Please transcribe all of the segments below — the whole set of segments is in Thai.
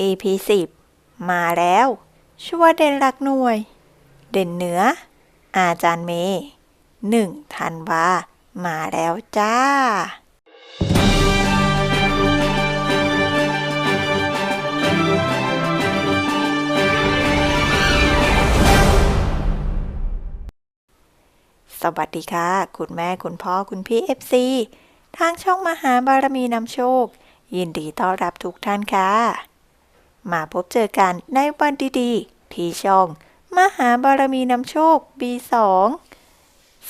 EP 10มาแล้ว ชัวเด่นหลักหน่วย เด่นเหนือ อาจารย์เมย์หนึ่งธันวา มาแล้วจ้า สวัสดีค่ะ คุณแม่คุณพ่อคุณพี่ FC ทางช่องมหาบารมีนำโชค ยินดีต้อนรับทุกท่านค่ะ มาพบเจอกันในวันดีๆ ที่ช่อง มหาบารมีนำโชค B2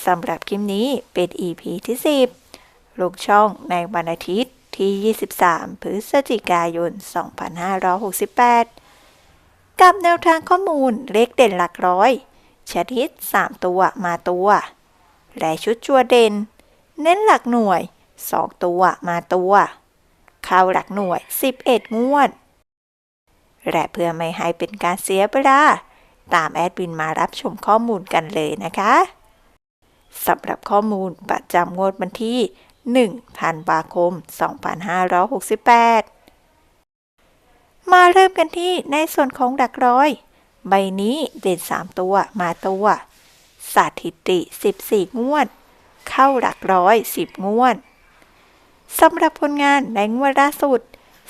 สำหรับคลิปนี้เป็น EP ที่ 10 ลูกช่องในวันอาทิตย์ที่ 23 พฤศจิกายน 2568 กับแนวทางข้อมูลเลขเด่นหลักร้อยชนิด 3 ตัวมาตัว และชุดจัวเด่น เน้นหลักหน่วย 2 ตัวมาตัว เข้าหลักหน่วย 11 งวด และเพื่อไม่ให้เป็นการเสียเวลาตามแอดมินมารับชมข้อมูลกันเลยนะคะสำหรับข้อมูลประจำงวดวันที่ 1 ธันวาคม 2568 มาเริ่มกันที่ในส่วนของดักร้อย ใบนี้เด่น 3 ตัวมาตัว สถิติ 14 งวด เข้าหลักร้อย 10 งวดสำหรับผลงานในงวดล่าสุด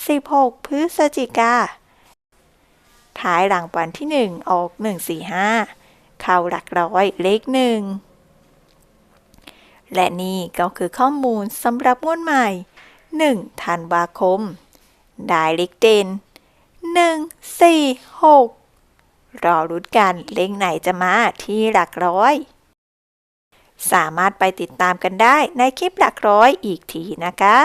16 พฤศจิกา ท้ายหลังวันที่ 1 ออก 145 เข้าหลักร้อยเลขหนึ่งและนี่ก็คือข้อมูลสำหรับงวดใหม่ 1 ธันวาคม ได้เลขเด่น 1 4 6 รอรุ้นกันเลขไหนจะมาที่หลักร้อย สามารถไปติดตามกันได้ในคลิปหลักร้อยอีกทีนะคะ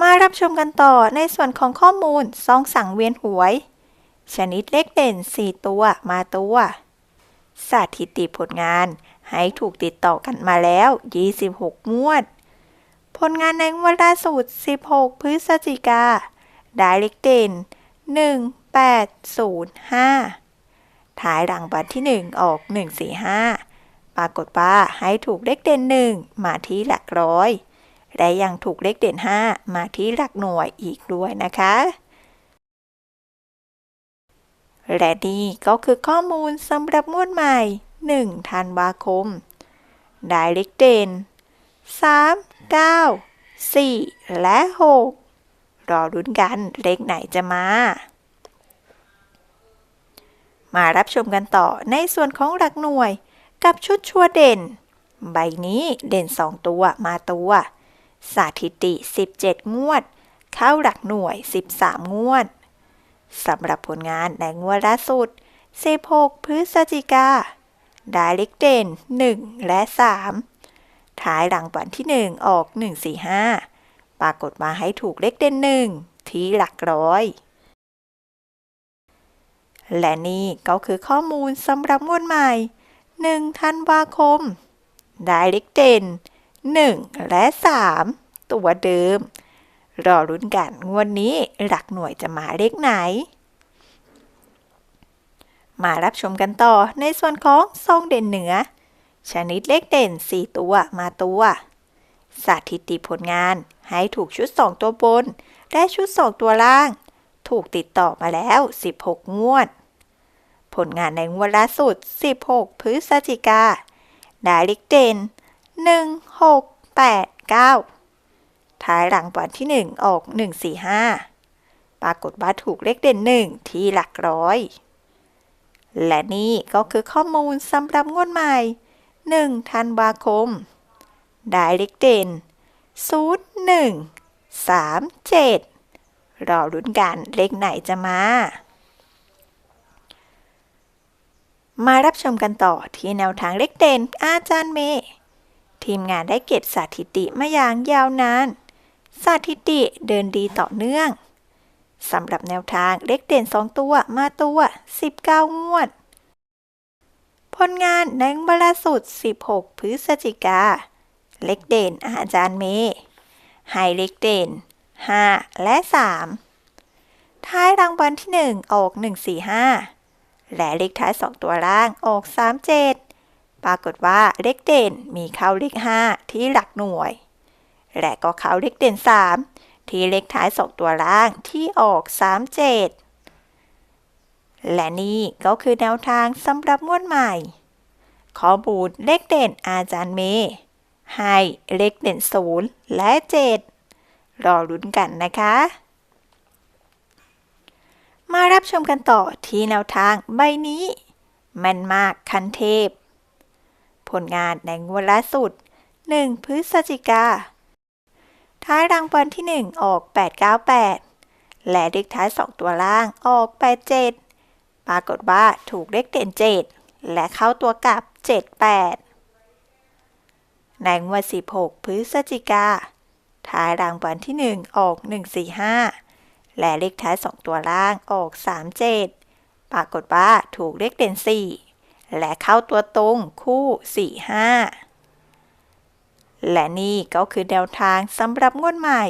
มารับชมกันต่อในส่วนของข้อมูลซองสั่งเวียนหวย ชนิดเลขเด่น 4 ตัวมาตัว สถิติผลงานให้ถูกติดต่อกันมาแล้ว 26 งวด ผลงานในงวดล่าสุด 16 พฤศจิกา ได้เลขเด่น 1805 ท้ายรางวัลที่ 1 ออก 145 ปรากฏว่าให้ถูกเลขเด่น 1 มาที่หลักร้อย และยังถูกเลขเด่น 5 มาที่หลักหน่วยอีกด้วยนะคะ และนี่ก็คือข้อมูลสำหรับงวดใหม่ 1 ธันวาคม ได้เลขเด่น 3 9 4 และ 6 รอรุ้นกันเลขไหนจะมา มารับชมกันต่อในส่วนของหลักหน่วยกับชุดชัวเด่น ใบนี้เด่น 2 ตัวมาตัว สถิติ 17 งวด เข้าหลักหน่วย 13 งวดสำหรับผลงานในงวดล่าสุด 16 พฤศจิกาได้เลขเด่น 1 และ 3 ท้ายหลังวันที่ 1 ออก 145 ปรากฏมาให้ถูกเลขเด่น 1 ที่หลักร้อย และนี่ก็คือข้อมูลสำหรับงวดใหม่ 1 ธันวาคม ได้เลขเด่น1 และ 3 ตัวเดิม รอรุ้นกันงวดนี้หลักหน่วยจะมาเลขไหน มารับชมกันต่อในส่วนของทรงเด่นเหนือ ชนิดเลขเด่น 4 ตัวมาตัว สถิติผลงานให้ถูกชุด 2 ตัวบน และชุด 2 ตัวล่าง ถูกติดต่อมาแล้ว 16 งวด ผลงานในงวดล่าสุด 16 พฤศจิกาได้เลขเด่น 1 6 8 9ท้ายหลังวันที่1ออก145ปรากฏว่าถูกเลขเด่น1ที่หลักร้อย และนี่ก็คือข้อมูลสำหรับงวดใหม่1ธันวาคม ได้เลขเด่น0 1 3 7รอรุ้นกันเลขไหนจะมา มารับชมกันต่อที่แนวทางเลขเด่นอาจารย์เมย์ ทีมงานได้เก็บสถิติมาอย่างยาวนาน สถิติเดินดีต่อเนื่อง สำหรับแนวทางเลขเด่น 2 ตัวมาตัว 19 งวด ผลงานในงวดล่าสุด 16 พฤศจิกา เลขเด่นอาจารย์เมย์ให้เลขเด่น 5 และ 3 ท้ายรางวัลที่ 1 ออก 145 และเลขท้าย 2 ตัวล่างออก 37 ปรากฏว่าเลขเด่นมีเข้าเลข 5 ที่หลักหน่วย และก็เข้าเลขเด่น 3 ที่เลขท้ายสองตัวล่างที่ออก 37 และนี่ก็คือแนวทางสำหรับงวดใหม่ ข้อมูลเลขเด่นอาจารย์เมย์ให้เลขเด่นศูนย์และ 7 รอลุ้นกันนะคะ มารับชมกันต่อที่แนวทางใบนี้ แม่นมากคันเทพ ผลงานในงวดล่าสุด 1 พฤศจิกา ท้ายรางวัลที่ 1 ออก 898 และเลขท้าย 2 ตัวล่างออก 87 ปรากฏว่าถูกเลขเด่น 7 และเข้าตัวกลับ 78 ในงวด 16 พฤศจิกา ท้ายรางวัลที่ 1 ออก 145 และเลขท้าย 2 ตัวล่างออก 37 ปรากฏว่าถูกเลขเด่น 4 และเข้าตัวตรงคู่ 45 และนี่ก็คือแนวทางสำหรับงวดใหม่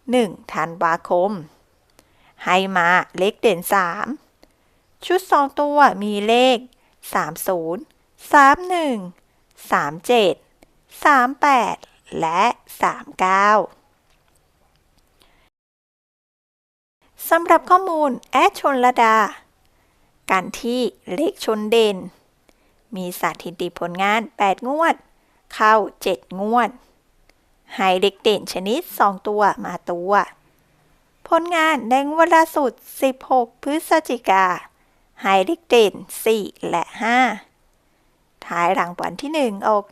1 ธันวาคม ให้มาเลขเด่น 3 ชุด 2 ตัวมีเลข 30 31 37 38 และ 39 สำหรับข้อมูลแอดชนระดา การที่เลขชนเด่น มีสถิติผลงาน 8 งวด เข้า 7 งวด ให้เลขเด่นชนิด 2 ตัวมาตัว ผลงานในงวดล่าสุด 16 พฤศจิกาให้เลขเด่น 4 และ 5 ท้ายรางวัลที่ 1 ออก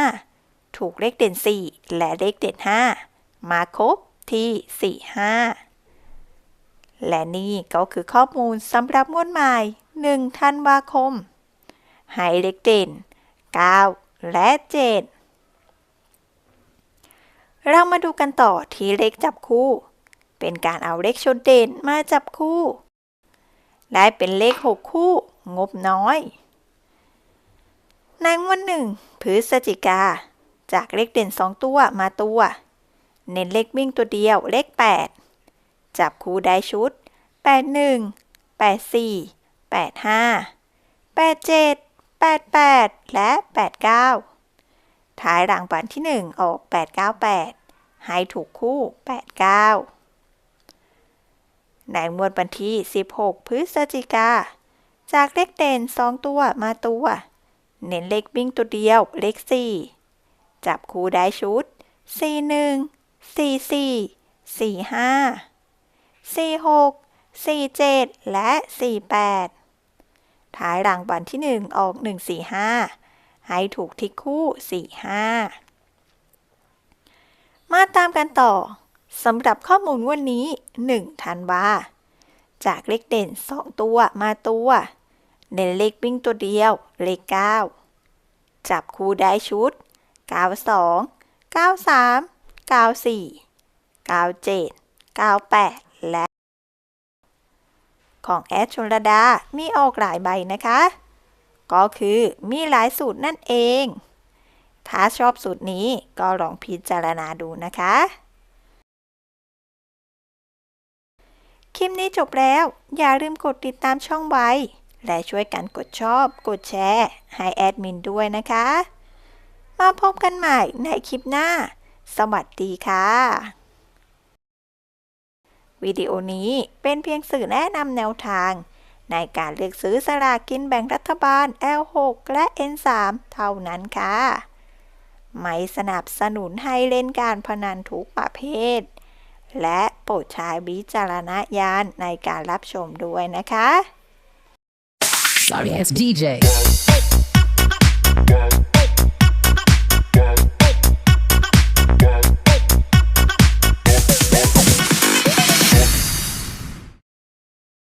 145 ถูกเลขเด่น 4 และเลขเด่น 5 มาครบที่ 45และนี่ก็คือข้อมูลสำหรับงวดใหม่1ธันวาคม ให้เลขเด่น 9 และ 7 เรามาดูกันต่อที่เลขจับคู่ เป็นการเอาเลขชนเด่นมาจับคู่ ได้เป็นเลข 6 คู่ งบน้อย ในงวดหนึ่งพฤศจิกา จากเลขเด่น 2 ตัวมาตัว เน้นเลขวิ่งตัวเดียวเลข 8 จับคู่ได้ชุด 81 84 85 87 88 และ 89 ท้ายรางวัลที่ 1 ออก 898 ให้ถูกคู่ 89 ในงวดวันที่ 16 พฤศจิกา จากเลขเด่น 2 ตัวมาตัว เน้นเลขวิ่งตัวเดียว เลข 4 จับคู่ได้ชุด 41 44 45 46 47 และ 48 ท้ายรางวัลที่ 1 ออก 145 ให้ถูกทิกคู่ 45 มาตามกันต่อสำหรับข้อมูลวันนี้ 1 ธันวา จากเลขเด่น 2 ตัวมาตัวเน้นเลขวิ่งตัวเดียว เลข 9 จับคู่ได้ชุด 92 93 94 97 98และ ของแอดชนระดา มีออกหลายใบนะคะ ก็คือมีหลายสูตรนั่นเอง ถ้าชอบสูตรนี้ก็ลองพิจารณาดูนะคะ คลิปนี้จบแล้ว อย่าลืมกดติดตามช่องไว้ และช่วยกันกดชอบ กดแชร์ ให้แอดมินด้วยนะคะ มาพบกันใหม่ในคลิปหน้า สวัสดีค่ะ วิดีโอนี้เป็นเพียงสื่อแนะนำแนวทาง ในการเลือกซื้อสลากกินแบ่งรัฐบาล L6 และ N3 เท่านั้นค่ะ ไม่สนับสนุนให้เล่นการพนันทุกประเภท และโปรดใช้วิจารณญาณในการรับชมด้วยนะคะ Sorry ass DJ.